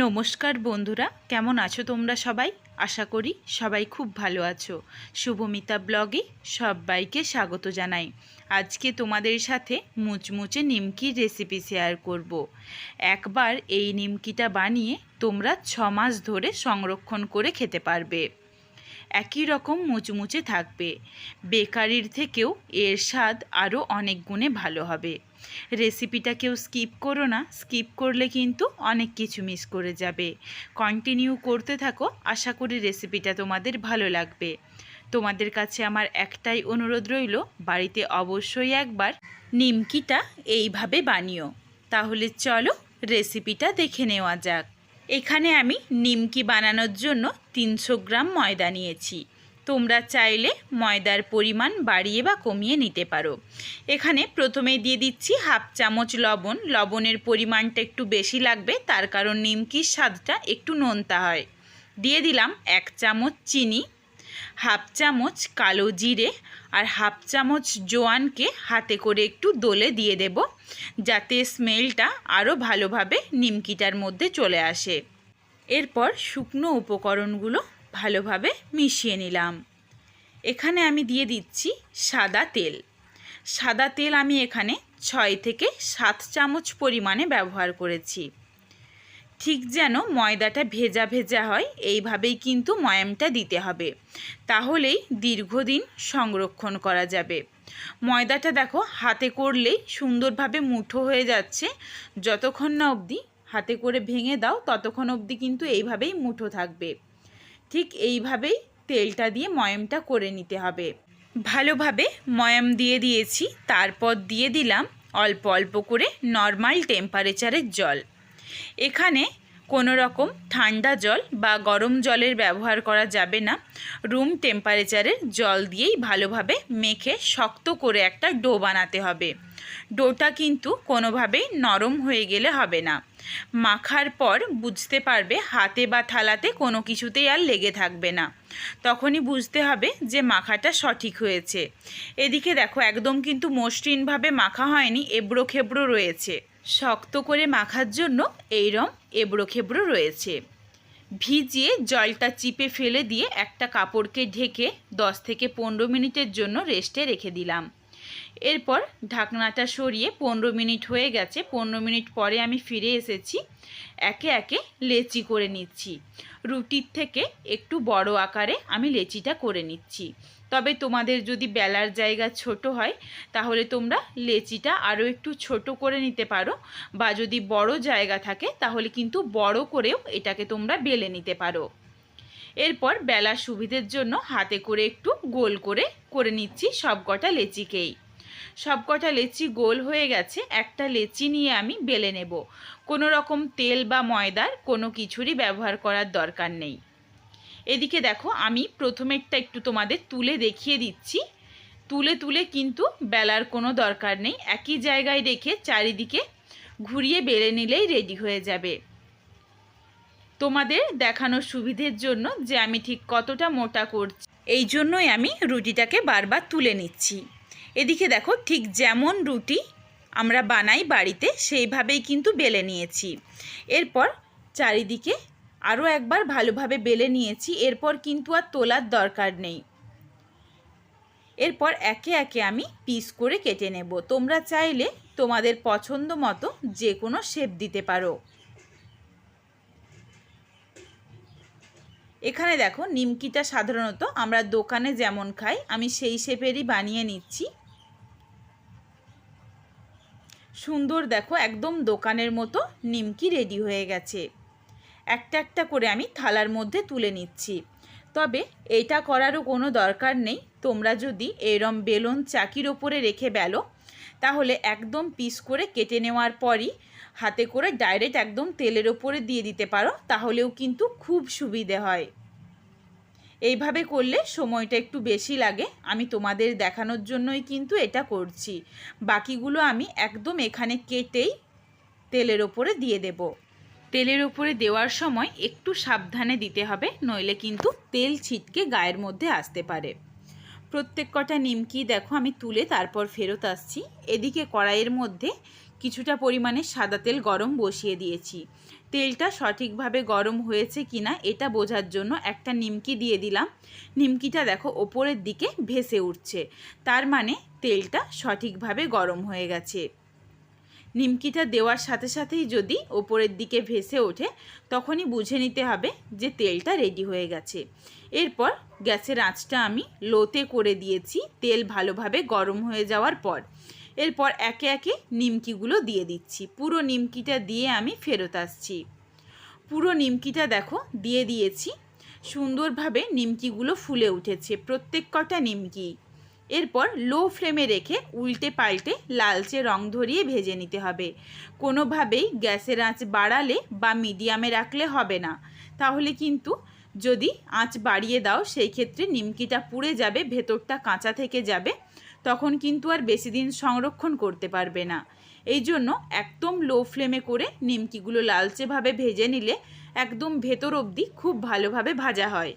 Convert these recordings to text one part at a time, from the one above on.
নমস্কার বন্ধুরা, কেমন আছো তোমরা সবাই? আশা করি সবাই খুব ভালো আছো। শুভমিতা ব্লগে সবাইকে স্বাগত জানাই। আজকে তোমাদের সাথে মুচমুচে নিমকির রেসিপি শেয়ার করব। একবার এই নিমকিটা বানিয়ে তোমরা ছ মাস ধরে সংরক্ষণ করে খেতে পারবে। একই রকম মুচমুচে থাকবে। বেকারির থেকেও এর স্বাদ আরও অনেক গুণে ভালো হবে। রেসিপিটা কেউ স্কিপ করো না স্কিপ করলে কিন্তু অনেক কিছু মিস করে যাবে। কন্টিনিউ করতে থাকো, আশা করি রেসিপিটা তোমাদের ভালো লাগবে। তোমাদের কাছে আমার একটাই অনুরোধ রইল, বাড়িতে অবশ্যই একবার নিমকিটা এইভাবে বানিও। তাহলে চলো রেসিপিটা দেখে নেওয়া যাক। এখানে আমি নিমকি বানানোর জন্য তিনশো গ্রাম ময়দা নিয়েছি। তোমরা চাইলে ময়দার পরিমাণ বাড়িয়ে বা কমিয়ে নিতে পারো। এখানে প্রথমে দিয়ে দিচ্ছি হাফ চামচ লবণ। লবণের পরিমাণটা একটু বেশি লাগবে, তার কারণ নিমকির স্বাদটা একটু নোনতা হয়। দিয়ে দিলাম এক চামচ চিনি, হাফ চামচ কালো জিরে আর হাফ চামচ জোয়ানকে হাতে করে একটু দোলে দিয়ে দেব, যাতে স্মেলটা আরও ভালোভাবে নিমকিটার মধ্যে চলে আসে। এরপর শুকনো উপকরণগুলো ভালোভাবে মিশিয়ে নিলাম। এখানে আমি দিয়ে দিচ্ছি সাদা তেল। সাদা তেল আমি এখানে ছয় থেকে সাত চামচ পরিমাণে ব্যবহার করেছি। ঠিক যেন ময়দাটা ভেজা ভেজা হয়, এইভাবেই কিন্তু ময়ামটা দিতে হবে। তাহলেই দীর্ঘদিন সংরক্ষণ করা যাবে। ময়দাটা দেখো, হাতে করলেই সুন্দরভাবে মুঠো হয়ে যাচ্ছে। যতক্ষণ না অবধি হাতে করে ভেঙে দাও, ততক্ষণ অবধি কিন্তু এইভাবেই মুঠো থাকবে। ঠিক এইভাবেই তেলটা দিয়ে ময়ামটা করে নিতে হবে। ভালোভাবে ময়াম দিয়ে দিয়েছি, তারপর দিয়ে দিলাম অল্প অল্প করে নর্মাল টেম্পারেচারের জল। এখানে কোনো রকম ঠান্ডা জল বা গরম জলের ব্যবহার করা যাবে না। রুম টেম্পারেচারের জল দিয়েই ভালোভাবে মেখে শক্ত করে একটা ডো বানাতে হবে। ডোটা কিন্তু কোনোভাবেই নরম হয়ে গেলে হবে না। মাখার পর বুঝতে পারবে হাতে বা থালাতে কোনো কিছুতেই আর লেগে থাকবে না। তখনই বুঝতে হবে যে মাখাটা সঠিক হয়েছে। এদিকে দেখো, একদম কিন্তু মসৃণভাবে মাখা হয়নি, এবড়ো খেবড়ো রয়েছে। শক্ত করে মাখার জন্য এইরম এবড়ো খেবড়ো রয়েছে। ভিজিয়ে জলটা চিপে ফেলে দিয়ে একটা কাপড়কে ঢেকে দশ থেকে পনেরো মিনিটের জন্য রেস্টে রেখে দিলাম। এরপর ঢাকনাটা সরিয়ে পনেরো মিনিট হয়ে গেছে। পনেরো মিনিট পরে আমি ফিরে এসেছি। একে একে লেচি করে নিচ্ছি। রুটির থেকে একটু বড় আকারে আমি লেচিটা করে নিচ্ছি। তবে তোমাদের যদি বেলার জায়গা ছোট হয়, তাহলে তোমরা লেচিটা আরও একটু ছোট করে নিতে পারো বা যদি বড় জায়গা থাকে, তাহলে কিন্তু বড় করেও এটাকে তোমরা বেলে নিতে পারো। এরপর বেলার সুবিধের জন্য হাতে করে একটু গোল করে করে নিচ্ছি সব কটা লেচিকেই। সব কটা লেচি গোল হয়ে গেছে, একটা লেচি নিয়ে আমি বেলে নেব। কোনো রকম তেল বা ময়দার কোনো কিছুরই ব্যবহার করার দরকার নেই। এদিকে দেখো, আমি প্রথমেরটা একটু তোমাদের তুলে দেখিয়ে দিচ্ছি। তুলে তুলে কিন্তু বেলার কোনো দরকার নেই। একই জায়গায় রেখে চারিদিকে ঘুরিয়ে বেলে নিলেই রেডি হয়ে যাবে। তোমাদের দেখানোর সুবিধের জন্য যে আমি ঠিক কতটা মোটা করছি, এই জন্যই আমি রুটিটাকে বারবার তুলে নিচ্ছি। এদিকে দেখো, ঠিক যেমন রুটি আমরা বানাই বাড়িতে, সেইভাবেই কিন্তু বেলে নিয়েছি। এরপর চারিদিকে আরও একবার ভালোভাবে বেলে নিয়েছি, এরপর কিন্তু আর তোলার দরকার নেই। এরপর একে একে আমি পিস করে কেটে নেব। তোমরা চাইলে তোমাদের পছন্দ মতো যে কোনো শেপ দিতে পারো। এখানে দেখো, নিমকিটা সাধারণত আমরা দোকানে যেমন খাই, আমি সেই শেপেরই বানিয়ে নিচ্ছি। সুন্দর দেখো, একদম দোকানের মতো নিমকি রেডি হয়ে গেছে। একটা একটা করে আমি থালার মধ্যে তুলে নিচ্ছি। তবে এটা করারও কোনো দরকার নেই। তোমরা যদি এরম বেলুন চাকির ওপরে রেখে বেলো, তাহলে একদম পিস করে কেটে নেওয়ার পরই হাতে করে ডাইরেক্ট একদম তেলের ওপরে দিয়ে দিতে পারো, তাহলেও কিন্তু খুব সুবিধে হয়। এইভাবে করলে সময়টা একটু বেশি লাগে। আমি তোমাদের দেখানোর জন্যই কিন্তু এটা করছি। বাকিগুলো আমি একদম এখানে কেটেই তেলের ওপরে দিয়ে দেব। তেলের ওপরে দেওয়ার সময় একটু সাবধানে দিতে হবে, নইলে কিন্তু তেল ছিটকে গায়ের মধ্যে আসতে পারে। প্রত্যেক কটা নিমকি দেখো আমি তুলে তারপর ফেরত আসছি। এদিকে কড়াইয়ের মধ্যে কিছুটা পরিমাণে সাদা তেল গরম বসিয়ে দিয়েছি। তেলটা সঠিকভাবে গরম হয়েছে কিনা এটা বোঝার জন্য একটা নিমকি দিয়ে দিলাম। নিমকিটা দেখো ওপরের দিকে ভেসে উঠছে। তার মানে তেলটা সঠিকভাবে গরম হয়ে গেছে। নিমকিটা দেওয়ার সাথে সাথেই যদি ওপরের দিকে ভেসে ওঠে, তখনই বুঝে নিতে হবে যে তেলটা রেডি হয়ে গেছে। এরপর গ্যাসের আঁচটা আমি লোতে করে দিয়েছি তেল ভালোভাবে গরম হয়ে যাওয়ার পর। এরপর একে একে নিমকিগুলো দিয়ে দিচ্ছি। পুরো নিমকিটা দিয়ে আমি ফেরত আসছি। পুরো নিমকিটা দেখো, দিয়ে দিয়েছি। সুন্দরভাবে নিমকিগুলো ফুলে উঠেছে, প্রত্যেক কটা নিমকি। এরপর লো ফ্লেমে রেখে উল্টে পাল্টে লালচে রং ধরিয়ে ভেজে নিতে হবে। কোনোভাবেই গ্যাসের আঁচ বাড়ালে বা মিডিয়ামে রাখলে হবে না। তাহলে কিন্তু যদি আঁচ বাড়িয়ে দাও, সেই ক্ষেত্রে নিমকিটা পুড়ে যাবে, ভেতরটা কাঁচা থেকে যাবে। তখন কিন্তু আর বেশি দিন সংরক্ষণ করতে পারবে না। এই জন্য একদম লো ফ্লেমে করে নিমকিগুলো লালচেভাবে ভেজে নিলে একদম ভেতর অবধি খুব ভালোভাবে ভাজা হয়।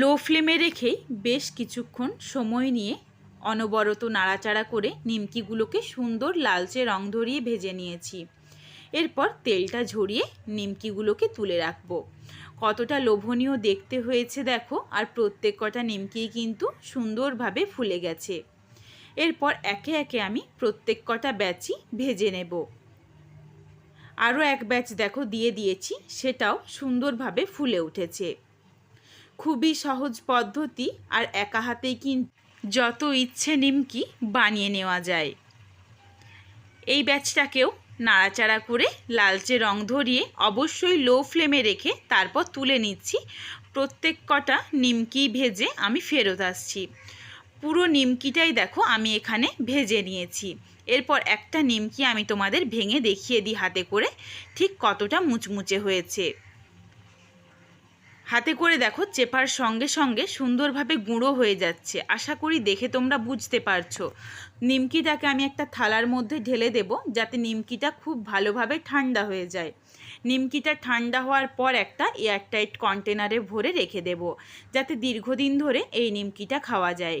লো ফ্লেমে রেখেই বেশ কিছুক্ষণ সময় নিয়ে অনবরত নাড়াচাড়া করে নিমকিগুলোকে সুন্দর লালচে রং ধরিয়ে ভেজে নিয়েছি। এরপর তেলটা ঝরিয়ে নিমকিগুলোকে তুলে রাখব। কতটা লোভনীয় দেখতে হয়েছে দেখো, আর প্রত্যেক কটা নিমকি কিন্তু সুন্দরভাবে ফুলে গেছে। এরপর একে একে আমি প্রত্যেক কটা ব্যাচই ভেজে নেব। আরও এক ব্যাচ দেখো দিয়ে দিয়েছি, সেটাও সুন্দরভাবে ফুলে উঠেছে। খুবই সহজ পদ্ধতি আর একা হাতেই কিন্তু যত ইচ্ছে নিমকি বানিয়ে নেওয়া যায়। এই ব্যাচটাকেও নাড়াচাড়া করে লালচে রং ধরিয়ে অবশ্যই লো ফ্লেমে রেখে তারপর তুলে নিচ্ছি। প্রত্যেক কটা নিমকি ভেজে আমি ফেরত আসছি। পুরো নিমকিটাই দেখো আমি এখানে ভেজে নিয়েছি। এরপর একটা নিমকি আমি তোমাদের ভেঙে দেখিয়ে দিই হাতে করে, ঠিক কতটা মুচমুচে হয়েছে। হাতে করে দেখো চেপার সঙ্গে সঙ্গে সুন্দরভাবে গুঁড়ো হয়ে যাচ্ছে। আশা করি দেখে তোমরা বুঝতে পারছ। নিমকিটাকে আমি একটা থালার মধ্যে ঢেলে দেব, যাতে নিমকিটা খুব ভালোভাবে ঠান্ডা হয়ে যায়। নিমকিটা ঠান্ডা হওয়ার পর একটা এয়ারটাইট কন্টেনারে ভরে রেখে দেব, যাতে দীর্ঘদিন ধরে এই নিমকিটা খাওয়া যায়।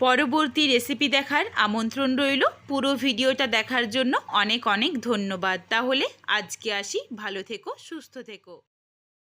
পরবর্তী রেসিপি দেখার আমন্ত্রণ রইল। পুরো ভিডিওটা দেখার জন্য অনেক অনেক ধন্যবাদ। তাহলে আজকে আসি। ভালো থেকো, সুস্থ থেকো।